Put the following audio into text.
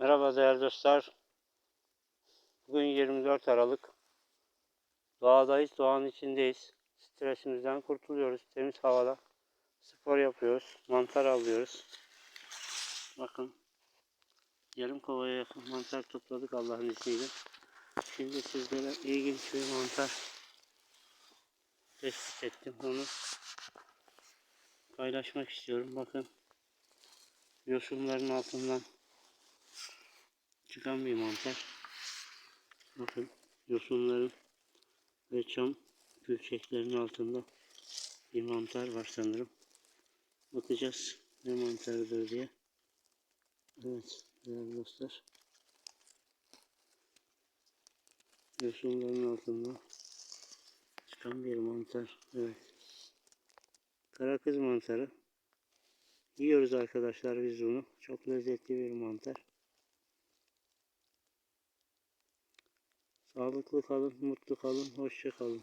Merhaba değerli dostlar. Bugün 24 Aralık. Doğadayız, doğanın içindeyiz. Stresimizden kurtuluyoruz. Temiz havada spor yapıyoruz. Mantar alıyoruz. Bakın. Yarım kovaya yakın mantar topladık Allah'ın izniyle. Şimdi sizlere ilginç bir mantar tespit ettim. Onu paylaşmak istiyorum. Bakın. Yosunların altından çıkan bir mantar. Bakın yosunların ve çam gülçeklerin altında bir mantar var sanırım. Bakacağız ne mantarıdır diye. Evet değerli dostlar. Yosunların altında çıkan bir mantar. Evet. Kara kız mantarı. Yiyoruz arkadaşlar biz bunu. Çok lezzetli bir mantar. Sağlıklı kalın, mutlu kalın, hoşça kalın.